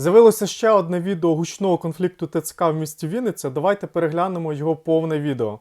З'явилося ще одне відео гучного конфлікту ТЦК в місті Вінниця. Давайте переглянемо його повне відео.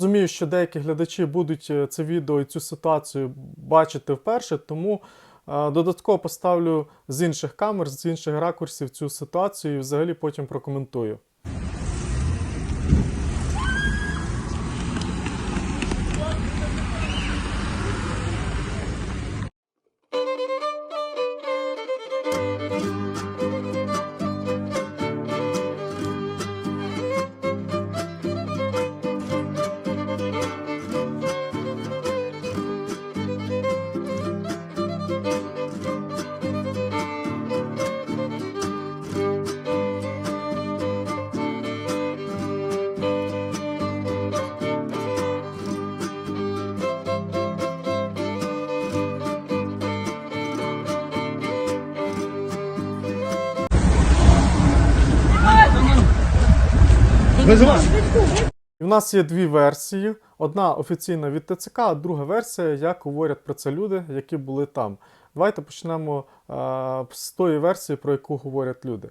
Розумію, що деякі глядачі будуть е, це відео і цю ситуацію бачити вперше, тому е, додатково поставлю з інших камер, з інших ракурсів цю ситуацію і взагалі потім прокоментую. І в нас є дві версії: одна офіційна від ТЦК, а друга версія, як говорять про це люди, які були там. Давайте почнемо е, з тої версії, про яку говорять люди.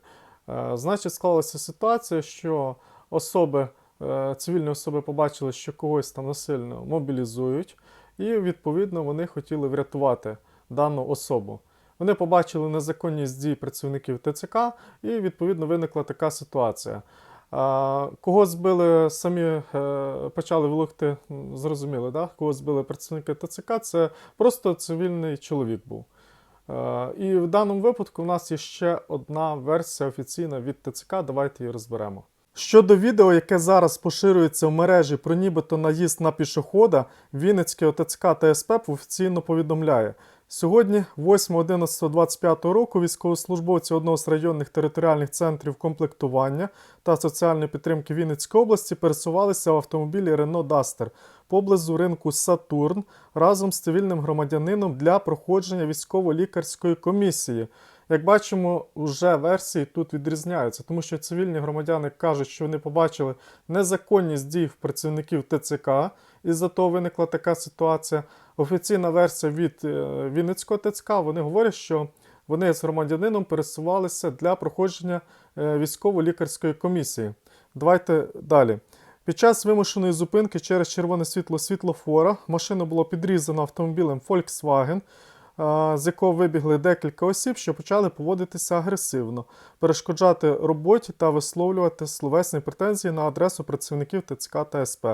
Е, значить, склалася ситуація, що особи, е, цивільні особи побачили, що когось там насильно мобілізують, і відповідно вони хотіли врятувати дану особу. Вони побачили незаконність дій працівників ТЦК, і відповідно виникла така ситуація. Кого збили самі е, почали волокти, м, зрозуміли, да? кого збили працівники ТЦК, це просто цивільний чоловік був. Е, І в даному випадку в нас є ще одна версія офіційна від ТЦК. Давайте її розберемо. Щодо відео, яке зараз поширюється в мережі про нібито наїзд на пішохода, Вінницький ОТЦК та СП офіційно повідомляє. Сьогодні, 8.11.25 року, військовослужбовці одного з районних територіальних центрів комплектування та соціальної підтримки Вінницької області пересувалися в автомобілі Renault Duster поблизу ринку Сатурн разом з цивільним громадянином для проходження військово-лікарської комісії. Як бачимо, вже версії тут відрізняються, тому що цивільні громадяни кажуть, що вони побачили незаконність дій працівників ТЦК, і за того виникла така ситуація. Офіційна версія від е, Вінницького ТЦК, вони говорять, що вони з громадянином пересувалися для проходження е, військово-лікарської комісії. Давайте далі. Під час вимушеної зупинки через червоне світло світлофора машина була підрізана автомобілем Volkswagen, з якого вибігли декілька осіб, що почали поводитися агресивно, перешкоджати роботі та висловлювати словесні претензії на адресу працівників ТЦК та СП.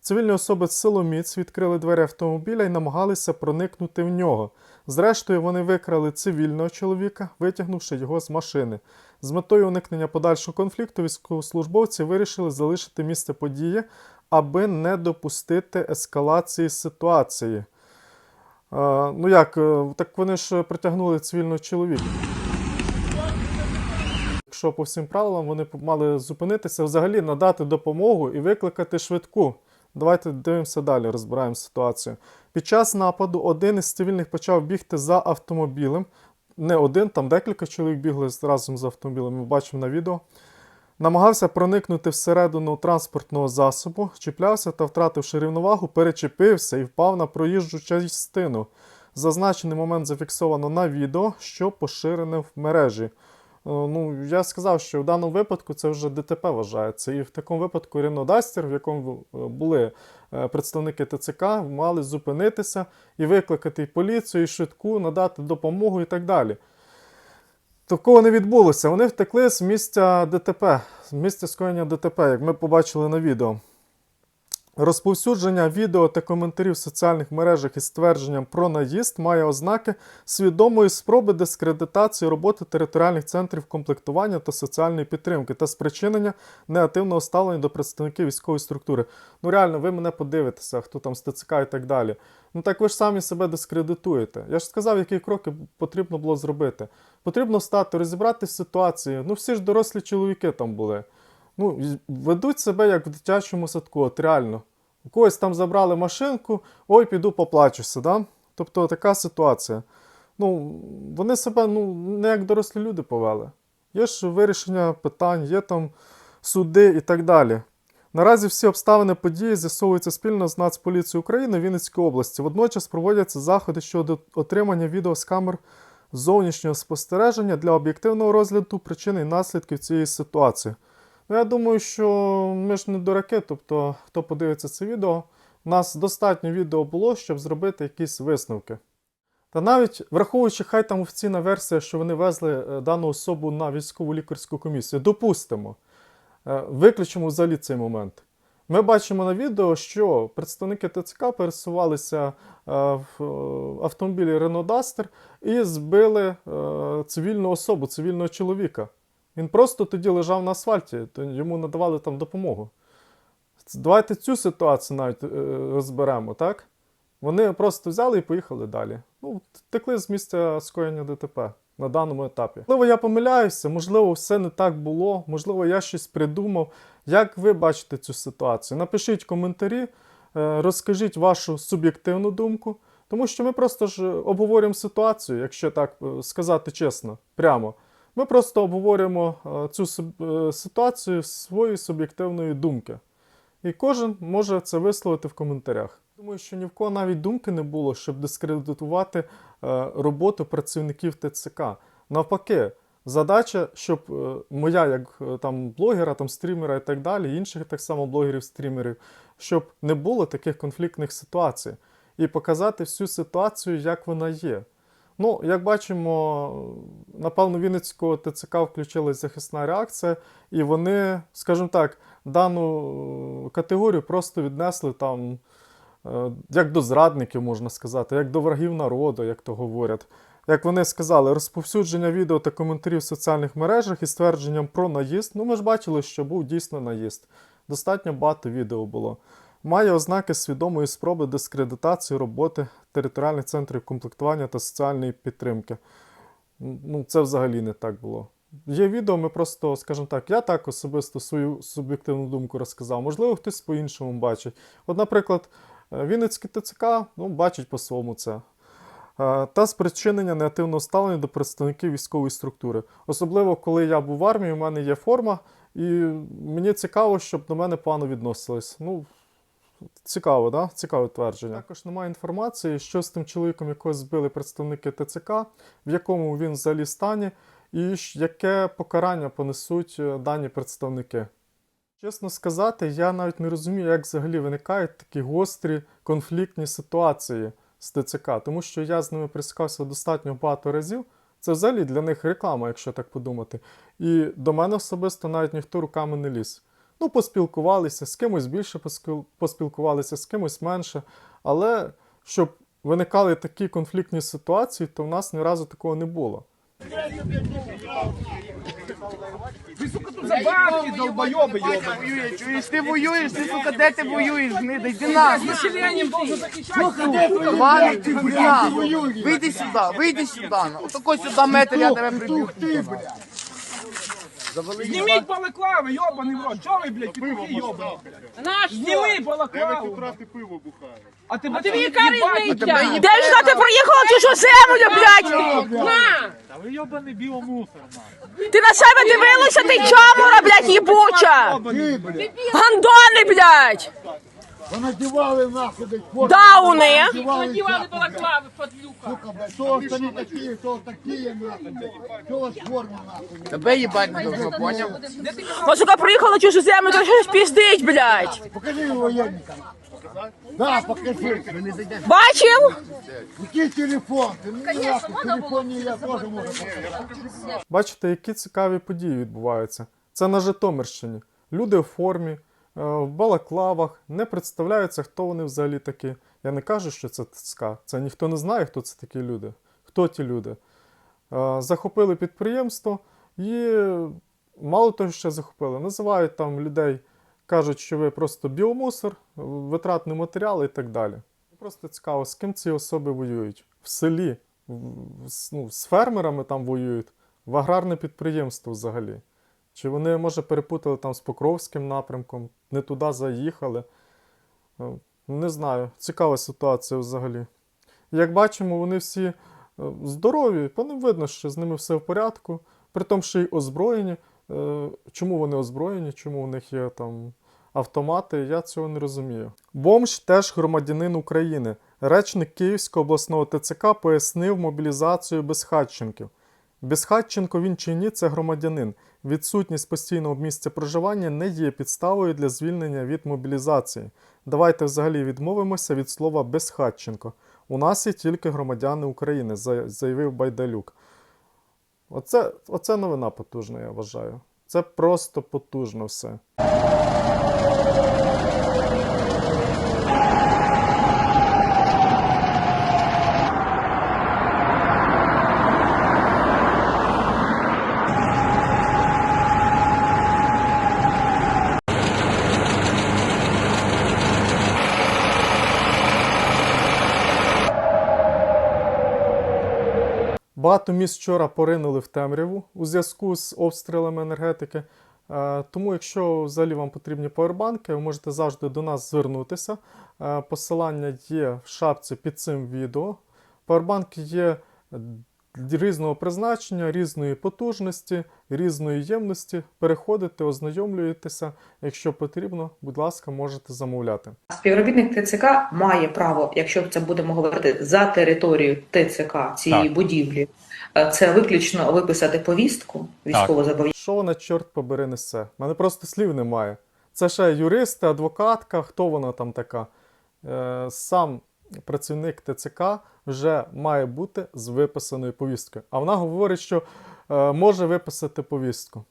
Цивільні особи силоміць відкрили двері автомобіля і намагалися проникнути в нього. Зрештою, вони викрали цивільного чоловіка, витягнувши його з машини. З метою уникнення подальшого конфлікту військовослужбовці вирішили залишити місце події, аби не допустити ескалації ситуації. Ну як, е, так вони ж притягнули цивільного чоловіка. Якщо по всім правилам вони мали зупинитися, взагалі надати допомогу і викликати швидку. Давайте дивимося далі, розбираємо ситуацію. Під час нападу один із цивільних почав бігти за автомобілем. Не один, там декілька чоловік бігли разом з автомобілем, ми бачимо на відео. Намагався проникнути всередину транспортного засобу, чіплявся та, втративши рівновагу, перечепився і впав на проїжджу частину. Зазначений момент зафіксовано на відео, що поширене в мережі. Е, Ну, я сказав, що в даному випадку це вже ДТП вважається. І в такому випадку Рено в якому е, були е, представники ТЦК, мали зупинитися і викликати поліцію, і швидку, надати допомогу і так далі. Такого не відбулося. Вони втекли з місця ДТП, з місця скоєння ДТП, як ми побачили на відео. Розповсюдження відео та коментарів в соціальних мережах із ствердженням про наїзд має ознаки свідомої спроби дискредитації роботи територіальних центрів комплектування та соціальної підтримки та спричинення негативного ставлення до представників військової структури. Ну реально, ви мене подивитеся, хто там з ТЦК і так далі. Ну так ви ж самі себе дискредитуєте. Я ж сказав, які кроки потрібно було зробити. Потрібно встати, розібратися з ситуацією. Ну всі ж дорослі чоловіки там були. Ну, ведуть себе як в дитячому садку, от реально. У когось там забрали машинку, ой, піду поплачуся, да? Тобто така ситуація. Ну, вони себе ну, не як дорослі люди повели. Є ж вирішення питань, є там суди і так далі. Наразі всі обставини події з'ясовуються спільно з Нацполіцією України Вінницької області. Водночас проводяться заходи щодо отримання відео з камер зовнішнього спостереження для об'єктивного розгляду причин і наслідків цієї ситуації. Ну, я думаю, що ми ж не дураки, тобто, хто подивиться це відео, у нас достатньо відео було, щоб зробити якісь висновки. Та навіть враховуючи, хай там офіційна версія, що вони везли е, дану особу на військову лікарську комісію, допустимо, е, виключимо взагалі цей момент. Ми бачимо на відео, що представники ТЦК пересувалися е, в автомобілі Renault Duster і збили цивільну особу, цивільного чоловіка. Він просто тоді лежав на асфальті, то йому надавали там допомогу. Давайте цю ситуацію навіть е, розберемо, так? Вони просто взяли і поїхали далі. Ну, втекли з місця скоєння ДТП на даному етапі. Можливо, я помиляюся, можливо, все не так було, можливо, я щось придумав. Як ви бачите цю ситуацію? Напишіть коментарі, е, розкажіть вашу суб'єктивну думку, тому що ми просто ж обговорюємо ситуацію, якщо так е, сказати чесно, прямо. Ми просто обговорюємо е, цю е, ситуацію своєї суб'єктивної думки. І кожен може це висловити в коментарях. Думаю, що ні в кого навіть думки не було, щоб дискредитувати е, роботу працівників ТЦК. Навпаки, задача, щоб моя, як там блогера, там стрімера і так далі, інших так само блогерів, стрімерів, щоб не було таких конфліктних ситуацій, і показати всю ситуацію, як вона є. Ну, як бачимо, напевно, Вінницького ТЦК включилась захисна реакція, і вони, скажімо так, дану категорію просто віднесли там е, як до зрадників, можна сказати, як до врагів народу, як то говорять. Як вони сказали, розповсюдження відео та коментарів в соціальних мережах із ствердженням про наїзд. Ну, ми ж бачили, що був дійсно наїзд. Достатньо багато відео було. Має ознаки свідомої спроби дискредитації роботи територіальних центрів комплектування та соціальної підтримки. Ну, це взагалі не так було. Є відео, ми просто, скажімо так, я так особисто свою суб'єктивну думку розказав. Можливо, хтось по-іншому бачить. От, наприклад, е, Вінницький ТЦК ну, бачить по-своєму це. Е, Та спричинення негативного ставлення до представників військової структури. Особливо, коли я був в армії, у мене є форма, і мені цікаво, щоб до мене погано відносились. Ну, Цікаво, да? Цікаве твердження. Також немає інформації, що з тим чоловіком, якого збили представники ТЦК, в якому він взагалі стані, і яке покарання понесуть е, дані представники. Чесно сказати, я навіть не розумію, як взагалі виникають такі гострі конфліктні ситуації з ТЦК, тому що я з ними присікався достатньо багато разів. Це взагалі для них реклама, якщо так подумати. І до мене особисто навіть ніхто руками не ліз. Ну, поспілкувалися, з кимось більше поспіл- поспілкувалися, з кимось менше. Але щоб виникали такі конфліктні ситуації, то в нас ні разу такого не було. Ви, сука, тут за бабки, долбойоби, йобані. Ти воюєш, ти, сука, де ти воюєш, гнида, йди на. З населенням должен захищати. Ладно, ти хуйня. Вийди сюди, вийди сюди. Отако сюди метр, я тебе приб'ю. Зніміть балаклави, йобаний в рот. Чого ви, блядь, петухи, йобані? Зніми балаклаву. А ти а тобі А тебе їбе. Де ж ти приїхала чужу землю, блядь? На! Та ви йобаний біомусор. Ти на себе дивилася, ти чомора, блядь, їбуча! Гандони, блядь! Понадевали нахуй, блядь, форму. Дауни! Надевали балаклавы, подлюка. Сука, блядь, что вы не такие, что вы такие, нахуй, блядь. Что у вас форма, нахуй, блядь. Тебе їбать не должно, поняв? Ось сука приїхала чужеземля, то щось піздить, блядь! Покажи его военникам. Да, покажи. Бачив? Какие телефон? Ты мне нахуй, в телефоне я тоже могу показать. Бачите, які цікаві події відбуваються. Це на Житомирщині. Люди в формі, е, в балаклавах, не представляються, хто вони взагалі такі. Я не кажу, що це ТЦК. Це ніхто не знає, хто це такі люди. Хто ті люди? Е, Захопили підприємство і мало того, що захопили, називають там людей, кажуть, що ви просто біомусор, витратний матеріал і так далі. Просто цікаво, з ким ці особи воюють. В селі, ну, з фермерами там воюють, в аграрне підприємство взагалі. Чи вони, може, перепутали там з Покровським напрямком, не туди заїхали. Е, Не знаю. Цікава ситуація взагалі. Як бачимо, вони всі е, здорові, по ним видно, що з ними все в порядку, при тому, що й озброєні. Е, Чому вони озброєні, чому у них є там автомати, я цього не розумію. Бомж теж громадянин України. Речник Київського обласного ТЦК пояснив мобілізацію безхатченків. Безхатченко він чи ні, це громадянин. Відсутність постійного місця проживання не є підставою для звільнення від мобілізації. Давайте взагалі відмовимося від слова безхатченко. У нас є тільки громадяни України, заявив Байдалюк. Оце, оце новина потужна, я вважаю. Це просто потужно все. Багато міст вчора поринули в темряву у зв'язку з обстрілами енергетики. Е, Тому, якщо взагалі вам потрібні павербанки, ви можете завжди до нас звернутися. Е, Посилання є в шапці під цим відео. Павербанки є різного призначення, різної потужності, різної ємності. Переходите, ознайомлюєтеся. Якщо потрібно, будь ласка, можете замовляти. Співробітник ТЦК має право, якщо це будемо говорити за територією ТЦК цієї будівлі, е, це виключно виписати повістку військово Що вона, чорт побери, несе? У мене просто слів немає. Це ще юристи, адвокатка, хто вона там така? Е, сам працівник ТЦК вже має бути з виписаною повісткою. А вона говорить, що е, може виписати повістку.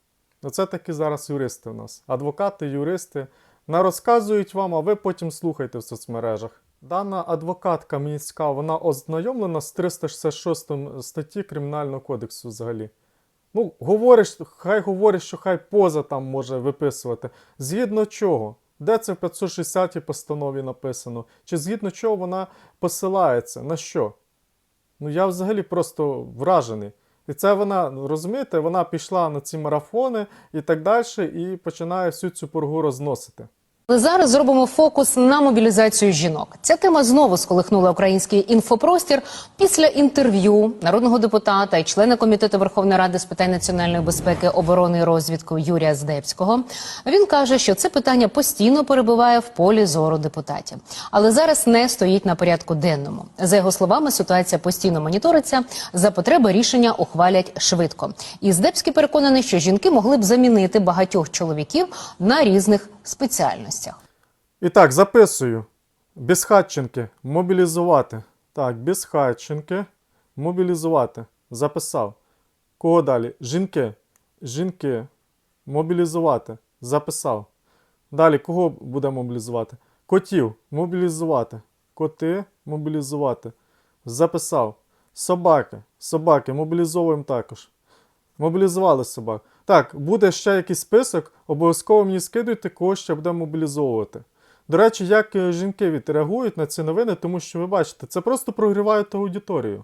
Оце такі зараз юристи у нас. Адвокати, юристи нарозказують вам, а ви потім слухайте в соцмережах. Дана адвокатка цікава, вона ознайомлена з 366 статті Кримінального кодексу взагалі. Ну, говориш, хай говориш, що хай поза там може виписувати. Згідно чого? Де це в 560 постанові написано? Чи згідно чого вона посилається? На що? Ну я взагалі просто вражений. І це вона, розумієте, вона пішла на ці марафони і так далі, і починає всю цю пургу розносити. Але зараз зробимо фокус на мобілізацію жінок. Ця тема знову сколихнула український інфопростір після інтерв'ю народного депутата і члена комітету Верховної Ради з питань національної безпеки, оборони і розвідку Юрія Здебського. Він каже, що це питання постійно перебуває в полі зору депутатів, але зараз не стоїть на порядку денному. За його словами, ситуація постійно моніториться. За потреби рішення ухвалять швидко. І Здебський переконаний, що жінки могли б замінити багатьох чоловіків на різних спеціальностях. І так, записую. Безхатченки мобілізувати. Так, безхатченки мобілізувати. Записав. Кого далі? Жінки. Жінки. Мобілізувати. Записав. Далі кого буде мобілізувати? Котів. Мобілізувати. Коти мобілізувати. Записав. Собаки. Собаки. Мобілізовуємо також. Мобілізували собак. Так, буде ще якийсь список, обов'язково мені скидуйте, кого ще буде мобілізовувати. До речі, як е, жінки відреагують на ці новини, тому що ви бачите, це просто прогріває ту аудиторію.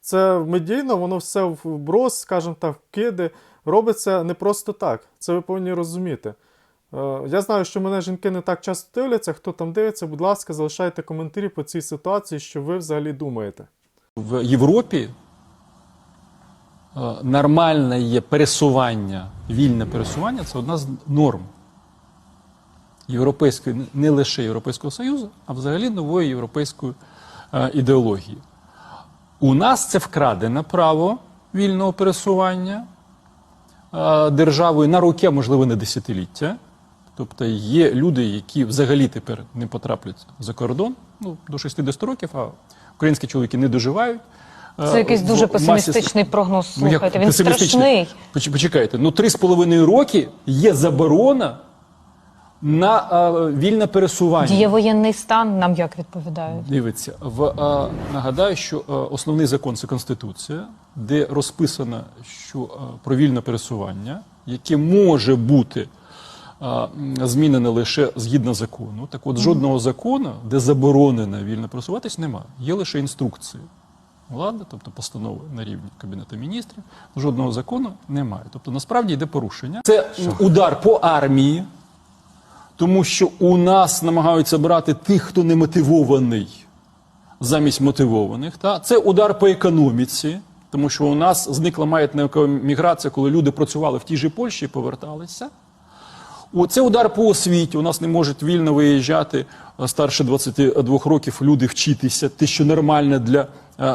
Це медійно, воно все в брос, скажімо так, вкиди. Робиться не просто так. Це ви повинні розуміти. Е, Я знаю, що мене жінки не так часто дивляться. Хто там дивиться, будь ласка, залишайте коментарі по цій ситуації, що ви взагалі думаєте. в Європі нормальне є пересування, вільне пересування це одна з норм європейської, не лише Європейського Союзу, а взагалі нової європейської е, ідеології. У нас це вкрадене право вільного пересування е, державою на роки, а можливо, на десятиліття. Тобто є люди, які взагалі тепер не потраплять за кордон ну, до 60 років, а українські чоловіки не доживають. Е, Це якийсь дуже масі- песимістичний прогноз. Ну, як Слухайте, він страшний. Почекайте, ну три з половиною роки є заборона на е, вільне пересування. Діє воєнний стан, нам як відповідають. Дивіться, в, е, нагадаю, що е, основний закон це Конституція, де розписано, що е, про вільне пересування, яке може бути м, змінене лише згідно закону. Так от жодного закону, де заборонено вільно пересуватись, немає. Є лише інструкції. Влади, тобто постанови на рівні Кабінету міністрів, жодного закону немає. Тобто насправді йде порушення. Це удар по армії, тому що у нас намагаються брати тих, хто не мотивований, замість мотивованих. Та? Це удар по економіці, тому що у нас зникла маятна міграція, коли люди працювали в тій же Польщі і поверталися. Це удар по освіті. У нас не можуть вільно виїжджати е, старше 22 років люди вчитися, те, що нормально для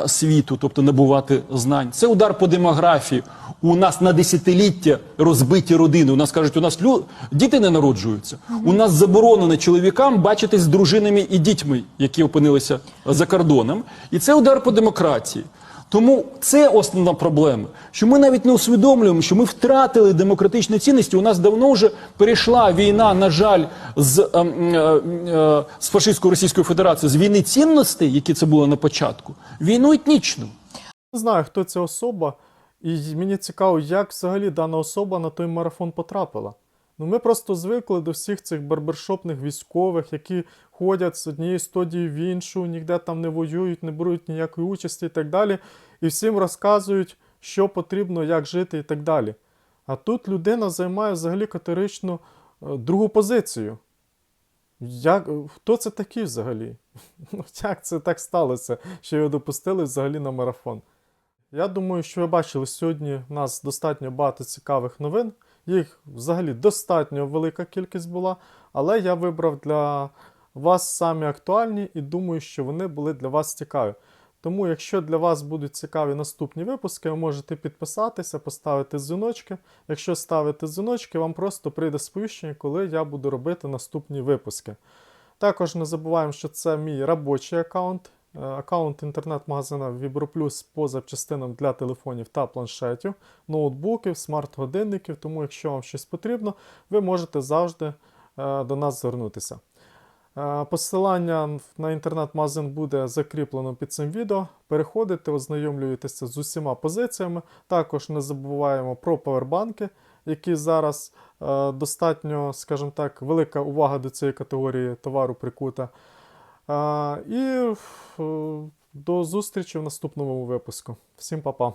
світу, тобто набувати знань. Це удар по демографії. У нас на десятиліття розбиті родини. У нас кажуть, у нас лю... діти не народжуються. У нас заборонено чоловікам бачитись з дружинами і дітьми, які опинилися за кордоном. І це удар по демократії. Тому це основна проблема, що ми навіть не усвідомлюємо, що ми втратили демократичні цінності. У нас давно вже перейшла війна, на жаль, з, е, е, з фашистською Російською Федерацією, з війни цінностей, які це було на початку, війну етнічну. Не знаю, хто ця особа, і мені цікаво, як взагалі дана особа на той марафон потрапила. Ну, ми просто звикли до всіх цих барбершопних військових, які ходять з однієї студії в іншу, ніде там не воюють, не беруть ніякої участі і так далі. І всім розказують, що потрібно, як жити і так далі. А тут людина займає взагалі категорично е, другу позицію. Як, хто це такий взагалі? Ну, Як це так сталося, що його допустили взагалі на марафон? Я думаю, що ви бачили сьогодні у нас достатньо багато цікавих новин. Їх взагалі достатньо велика кількість була, але я вибрав для вас самі актуальні і думаю, що вони були для вас цікаві. Тому, якщо для вас будуть цікаві наступні випуски, ви можете підписатися, поставити дзвіночки. Якщо ставите дзвіночки, вам просто прийде сповіщення, коли я буду робити наступні випуски. Також не забуваємо, що це мій робочий аккаунт, аккаунт інтернет-магазина Vibroplus по запчастинам для телефонів та планшетів, ноутбуків, смарт-годинників. Тому, якщо вам щось потрібно, ви можете завжди е, до нас звернутися. Е, Посилання на інтернет-магазин буде закріплено під цим відео. Переходите, ознайомлюєтеся з усіма позиціями. Також не забуваємо про павербанки, які зараз е, достатньо, скажімо так, велика увага до цієї категорії товару прикута. І до зустрічі в наступному випуску. Всім па-па!